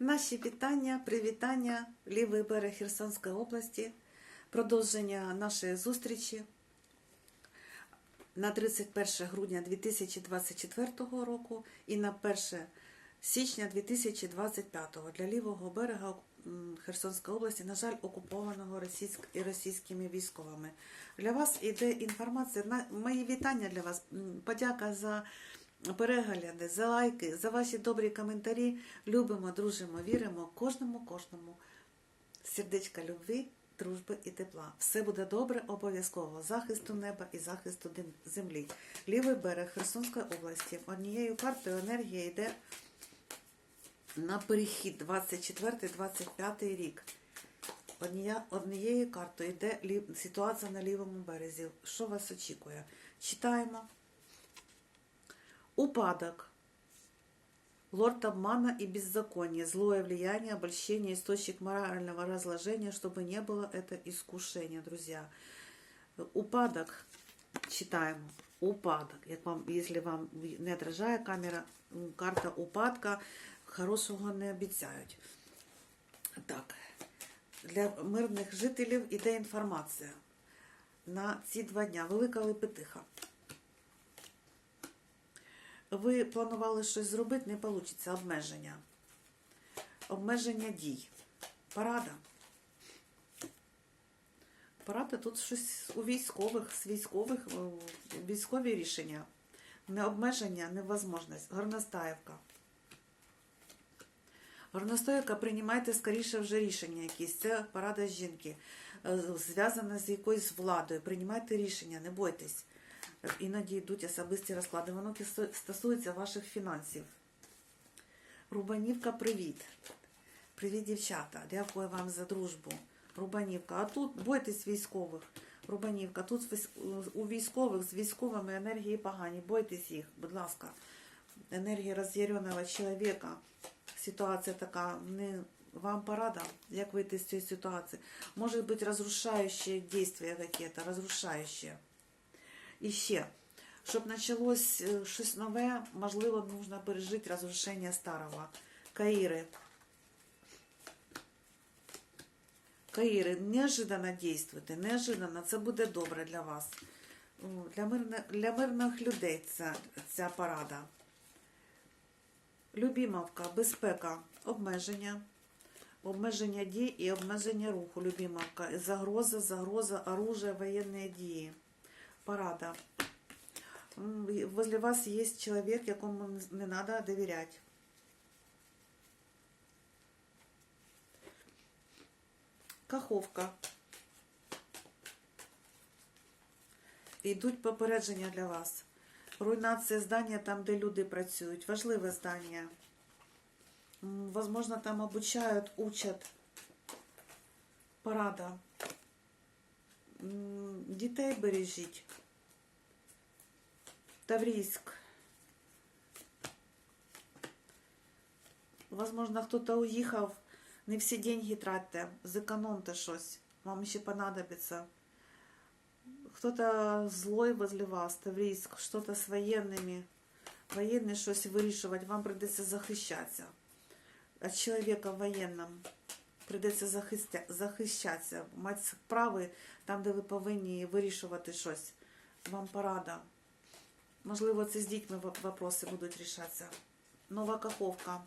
Наші вітання, привітання, лівий берег Херсонської області, продовження нашої зустрічі на 31 грудня 2024 року і на 1 січня 2025 для лівого берега Херсонської області, на жаль, окупованого російськ... і російськими військовими. Для вас іде інформація. Мої вітання для вас. Подяка за перегляди, за лайки, за ваші добрі коментарі. Любимо, дружимо, віримо кожному, кожному. Сердечка любви, дружби і тепла. Все буде добре, обов'язково. Захисту неба і захисту землі. Лівий берег Херсонської області. Однією картою енергія йде на перехід 24-25 рік. Однією картою йде ситуація на лівому березі. Що вас очікує? Читаємо. Упадок. Лорд обмана и беззакония, злое влияние, обольщение, источник морального разложения, чтобы не было это искушение, друзья. Упадок, читаємо, упадок. Як вам, якщо вам не отражає камера, м, карта упадка, хорошого не обіцяють. Так, для мирних жителів іде інформація на ці два дня. Велика Лепетиха. Ви планували щось зробити, не вийде обмеження. Обмеження дій. Парада. Парада тут щось у військових, з військових, е, військові рішення. Не обмеження, невозможність. Горностаївка. Горностаївка, приймайте скоріше вже рішення якісь. Це парада жінки. е, Зв'язана з якоюсь владою. Приймайте рішення, не бойтесь. Іноді йдуть особисті розклади. Воно стосується ваших фінансів. Рубанівка, привіт. Привіт, дівчата. Дякую вам за дружбу. Рубанівка. А тут бойтесь військових. Рубанівка. Тут у військових з військовими енергії погані. Бойтесь їх, будь ласка. Енергія роз'яреного чоловіка. Ситуація така. Не вам порада, як вийти з цієї ситуації. Може бути розрушаючі дійства якісь, розрушаючі. І ще, щоб почалось е, щось нове, можливо, потрібно пережити розрушення старого. Каїри. Каїри, неожиданно дійствуйте, неожиданно, це буде добре для вас. Для, мирне, для мирних людей ця, ця порада. Любімовка, безпека, обмеження. Обмеження дій і обмеження руху, любімовка. Загроза, загроза, оружие, воєнні дії. Парада. М, і Возле вас є чоловік, якому не треба довіряти. Каховка. Йдуть попередження для вас. Руйнація здання там, де люди працюють. Важливе здання. М, Возможно, там обучають, учат. Парада. Дітей бережіть. Таврійськ. Возможно, кто-то уїхав. Не всі деньги тратьте. Зекономте щось. Вам ще понадобиться. Кто-то злой возле вас, Таврійськ, что-то з воєнними. Воєнні щось вирішувати. Вам прийдеться захищатися. От чоловіка в воєнному. Прийдеться захищатися. Мати справи там, де ви повинні вирішувати щось. Вам порада. Можливо, це з дітьми вопроси будуть рішатися. Нова каховка.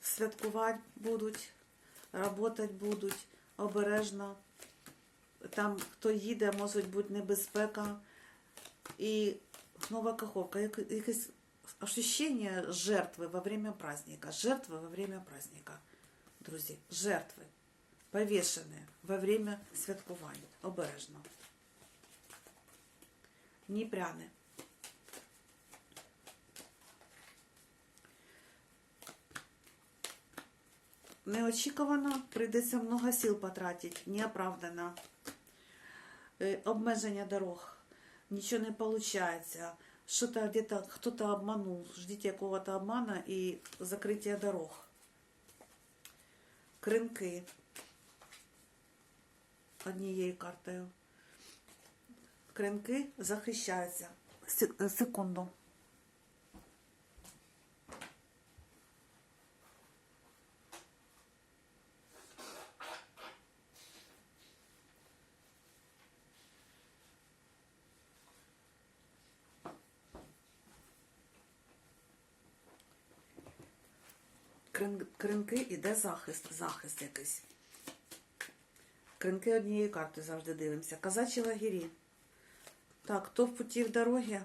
Святкувати будуть, працювати будуть обережно. Там, хто їде, може бути небезпека. І нова каховка. Як, якесь ощущение жертви во время праздника. Жертви во время праздника. Друзі, жертви. Повішені во время святкувань. Обережно. Дніпряни. Неочікувано прийдеться много сил потратити, неоправданно. Е, Обмеження дорог. Нічого не виходить. Что-то где-то кто-то обманул. Ждите какого-то обмана и закрытия дорог. Крынки. Однією картою. Кринки захищаються. Секунду. Кринки іде захист, захист якийсь. Кринки однієї карти завжди дивимося. Казачі лагері. Так, хто в путі в дорогі?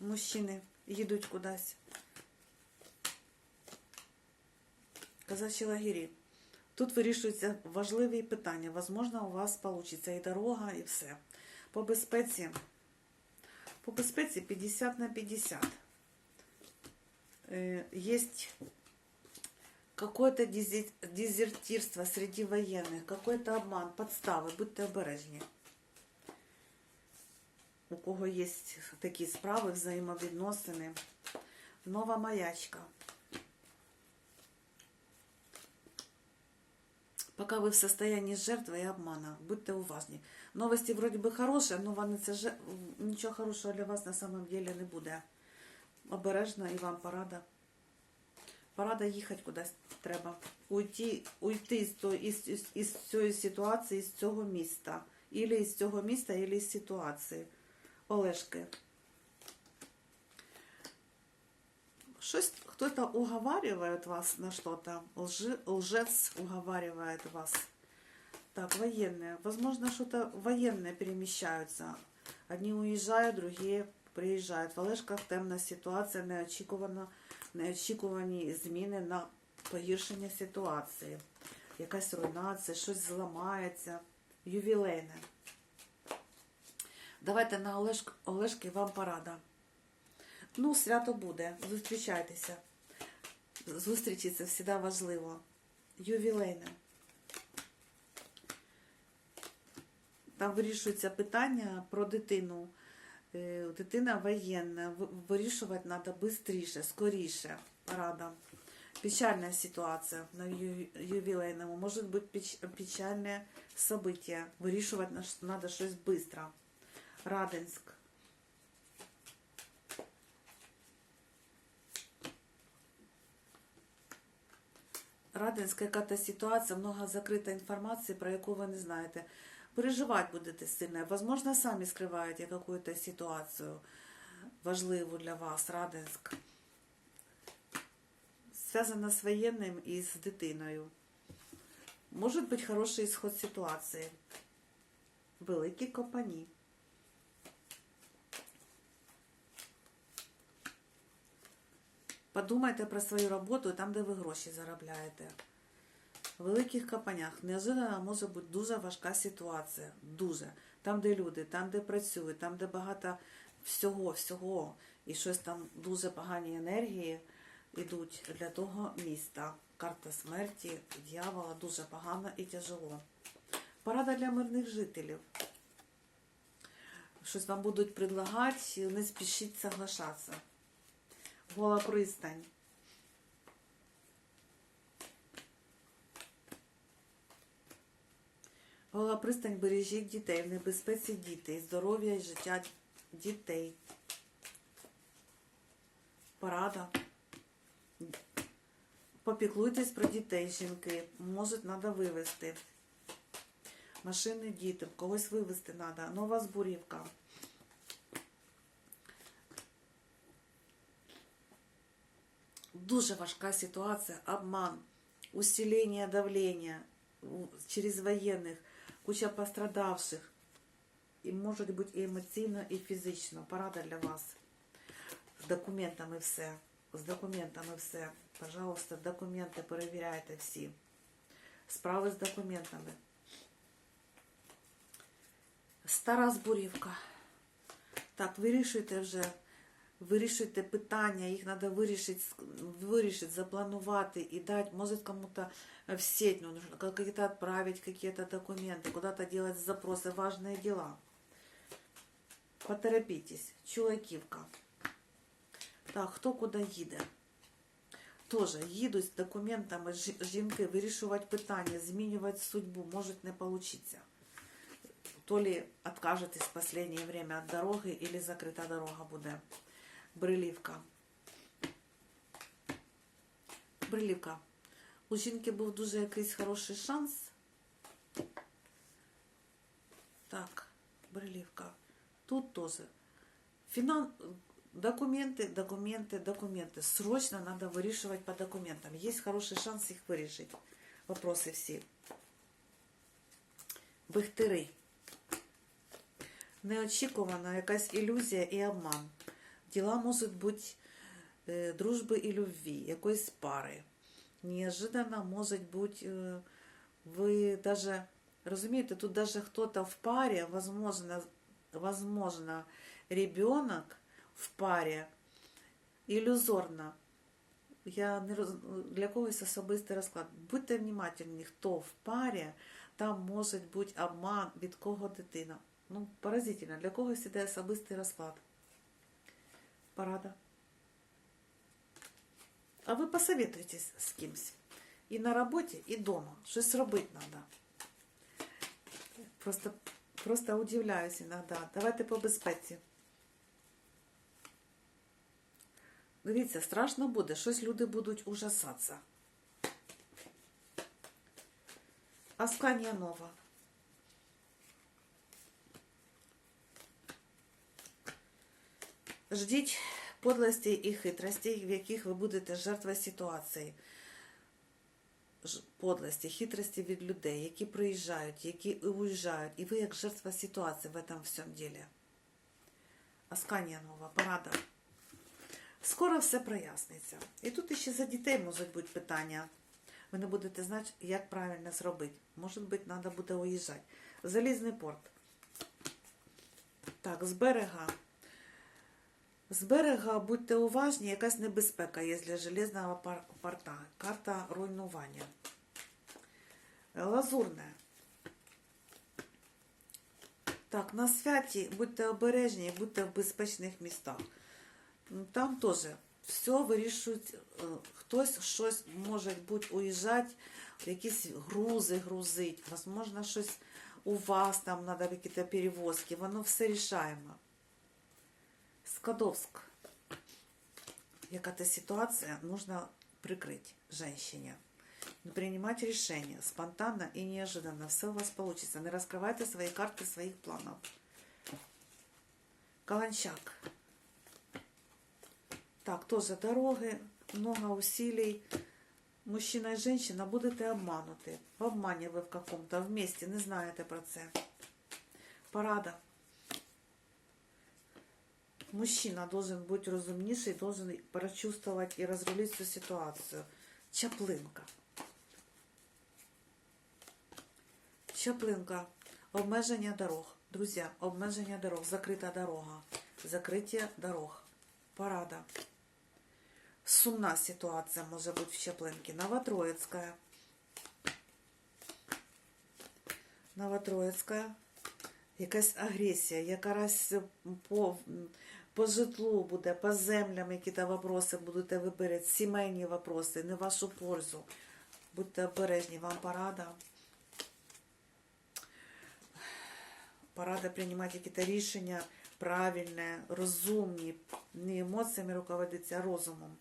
Мужчини їдуть кудись. Казачі лагері. Тут вирішуються важливі питання. Возможно, у вас вийде і дорога, і все. По безпеці. По безпеці 50 на 50. Э, Есть какое-то дези- дезертирство среди военных, какой-то обман, подстави, будьте обережні. У кого є такі справи, взаємовідносини. Нова маячка. Пока вы в состоянии жертвы и обмана, будьте уважні. Новості вроді би хороші, але вони це же нічого хорошого для вас на самом деле не буде. Обережно і вам порада. Порада їхати кудись треба. Уйти, уйти з, то, із, із, із цієї ситуації, з цього міста. Ілі із цього міста, ілі із ситуації. Олешки. Щось кто-то уговаривает вас на что-то. Лжи, лжец уговаривает вас. Так, военные. Возможно, что-то военные перемещаются. Одни уезжают, другие приїжджають. В Олешках темна ситуація, неочікувано, неочікувані зміни на погіршення ситуації. Якась руйнація, щось зламається. Ювілейне. Давайте на Олешк, Олешки вам порада. Ну, свято буде. Зустрічайтеся. Зустрічі це завжди важливо. Ювілейне. Там вирішується питання про дитину. Е, Дитина воєнна. Вирішувати треба швидше, скоріше. Рада. Печальная ситуация на ювілейному. Може бути печ- печальне событие. Вирішувати треба щось швидко. Радинськ. Радинська яка-то ситуація, много закритої інформації, про яку ви не знаєте. Переживати будете сильно. Возможно, самі скриваєте какую-то ситуацію важливу для вас, Радинськ. Зв'язана з воєнним і з дитиною. Може бути хороший ісход ситуації. Великі компанії. Подумайте про свою роботу там, де ви гроші заробляєте. Великих компаніях неожиданно може бути дуже важка ситуація. Дуже. Там, де люди, там, де працюють, там, де багато всього, всього, і щось там дуже погані енергії йдуть для того міста. Карта смерті, дьявола дуже погано і тяжело. Порада для мирних жителів. Щось вам будуть предлагати, не спішіть соглашатися. Гола пристань. Гола пристань бережіть дітей, в небезпеці діти, здоров'я і життя дітей. Порада. Попіклуйтесь про дітей, жінки. Може, треба вивезти. Машини діти, когось вивезти треба. Нова збурівка. Дуже важка ситуація, обман, усиление давления у- через воєнних, куча пострадавших. І може бути і емоційно, і фізично. Порада для вас. З документами все. З документами все. Пожалуйста, документи перевіряйте всі. Справи з документами. Стара збурівка. Так, вирішуйте вже. Вирішуйте питання, їх треба вирішити, вирішити, запланувати і дати, може кому-то в сеть, ну, нужно какие-то отправить какие-то документы, куда-то делать запросы, важные дела. Поторопитесь. Чулаківка. Так, хто куди їде? Тоже їдуть з документами жі- жінки вирішувати питання, змінювати судьбу, може не получиться. То ли откажетесь в последнее время от дороги, или закрита дорога буде. Брилівка. Брилівка. У жінки був дуже якийсь хороший шанс. Так, брилівка. Тут теж. Фінан... Документы, документы, документы. Срочно надо вирішувати по документам. Є хороший шанс їх вирішити. Вопроси всі. Бихтири. Неочікувана якась ілюзія і обман. Діла можуть бути е, дружби і любві, якоїсь пари. Неожиданно може бути, е, ви даже, розумієте, тут даже хто-то в парі, возможно, ребенок в парі ілюзорно. Я не роз... для когось особистий розклад. Будьте внимательні, хто в парі, там може бути обман, від кого дитина. Ну, поразительно. Для когось іде особистий розклад. Порада. А ви посоветуйтесь з кимсь. І на роботі, і вдома. Щось робити треба. Просто, просто удивляюсь іноді. Давайте по безпеці. Дивіться, страшно буде, щось люди будуть ужасатися. Асканія нова. Ждіть подлості і хитростей, в яких ви будете жертвою ситуації. Подлості, хитрості від людей, які приїжджають, які уїжджають. І ви як жертва ситуації в этом всьому ділі. Асканія нова, порада. Скоро все проясниться. І тут ще за дітей можуть бути питання. Ви не будете знати, як правильно зробити. Може бути, треба буде уїжджати. Залізний порт. Так, з берега. З берега будьте уважні, якась небезпека є для железного порта. Карта руйнування. Лазурне. Так, на святі будьте обережні, будьте в безпечних містах. Там теж все вирішують, е, хтось щось може бути уїжджати, якісь грузи грузить, можливо, щось у вас там треба якісь перевозки, воно все рішаємо. Скадовск. Яка-то ситуація нужно прикрыть женщине. Не принимать решения спонтанно и неожиданно. Все у вас получится. Не раскрывайте свои карты своих планов. Каланчак. Так, тоже дороги, много усилий. Мужчина и женщина будете обмануты. В обмані ви в каком-то вместе, не знаєте про це. Порада. Мужчина должен быть разумнейший, должен прочувствовать и разрулить всю ситуацию. Чаплинка. Чаплинка. Обмеження дорог. Друзі, обмеження дорог. Закрита дорога. Закриття дорог. Порада. Сумна ситуація може бути в Чаплинці. Новотроїцька. Новотроїцька. Якась агресія, якась по, по житлу буде, по землям якісь вопроси будете вибирати, сімейні вопроси, не вашу пользу. Будьте обережні, вам порада. Порада приймати якісь рішення правильні, розумні, не емоціями руководиться, а розумом.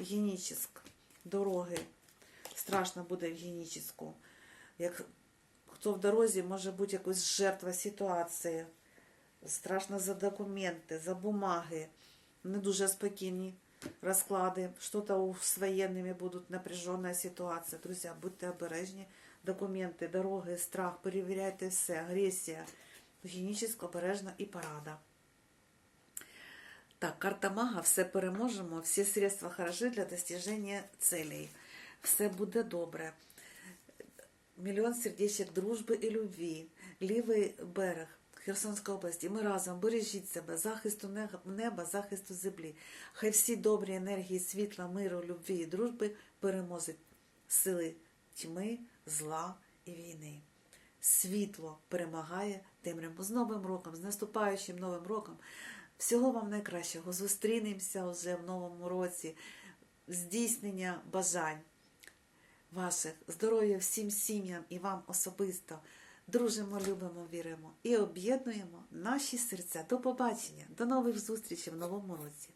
Геніческ, дороги. Страшно буде в геніческу. Як хто в дорозі може бути якась жертва ситуації. Страшно за документи, за бумаги. Не дуже спокійні розклади. Що-то з воєнними будуть напряжена ситуація. Друзі, будьте обережні. Документи, дороги, страх, перевіряйте все, агресія. Гігієнічно, обережно і порада. Так, карта мага, все переможемо, всі средства хороші для достиження целей. Все буде добре. Мільйон сердечок дружби і любві, лівий берег Херсонської області. Ми разом бережіть себе, захисту неба, захисту землі. Хай всі добрі енергії, світла, миру, любві і дружби переможуть сили тьми, зла і війни. Світло перемагає темряву. З Новим роком, з наступаючим новим роком. Всього вам найкращого. Зустрінемося вже в новому році. Здійснення бажань ваших, здоров'я всім сім'ям і вам особисто. Дружимо, любимо, віримо і об'єднуємо наші серця. До побачення, до нових зустрічей в новому році.